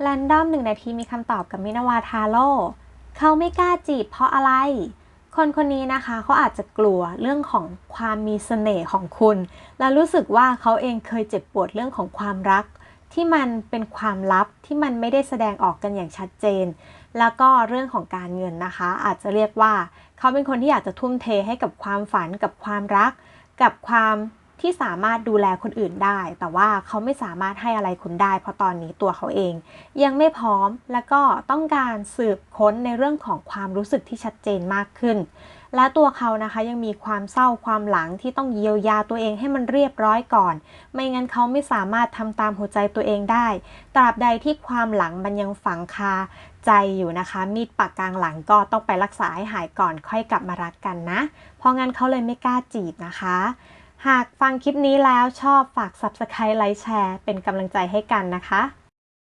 แรนดอมหนึ่งนาทีมีคำตอบกับมินาวาทาโร่เขาไม่กล้าจีบเพราะอะไร คนคนนี้นะคะเขาอาจจะกลัวเรื่องของความมีเสน่ห์ของคุณ และรู้สึกว่าเขาเองเคยเจ็บปวดเรื่องของความรัก ที่มันเป็นความลับที่มันไม่ได้แสดงออกกันอย่างชัดเจน แล้วก็เรื่องของการเงินนะคะ อาจจะเรียกว่า เขาเป็นคนที่อยากจะทุ่มเทให้กับความฝันกับความรัก กับความ ที่สามารถดูแลคนอื่นได้ แต่ว่าเขาไม่สามารถให้อะไรคุณได้ เพราะตอนนี้ตัวเขาเอง ยังไม่พร้อมแล้วก็ต้องการสืบค้นในเรื่องของความรู้สึกที่ชัดเจนมากขึ้น และตัวเขานะคะยังมีความเศร้าความหลังที่ต้องเยียวยาตัวเองให้มันเรียบร้อยก่อน ไม่งั้นเขาไม่สามารถทำตามหัวใจตัวเองได้ ตราบใดที่ความหลังมันยังฝังคาใจอยู่นะคะ มีดปากกลางหลังก็ต้องไปรักษาให้หายก่อนค่อยกลับมารักกันนะ เพราะงั้นเขาเลยไม่กล้าจีบนะคะ หากฟังคลิปนี้แล้วชอบฝาก Subscribe ไลค์แชร์เป็นกำลังใจให้กันนะคะ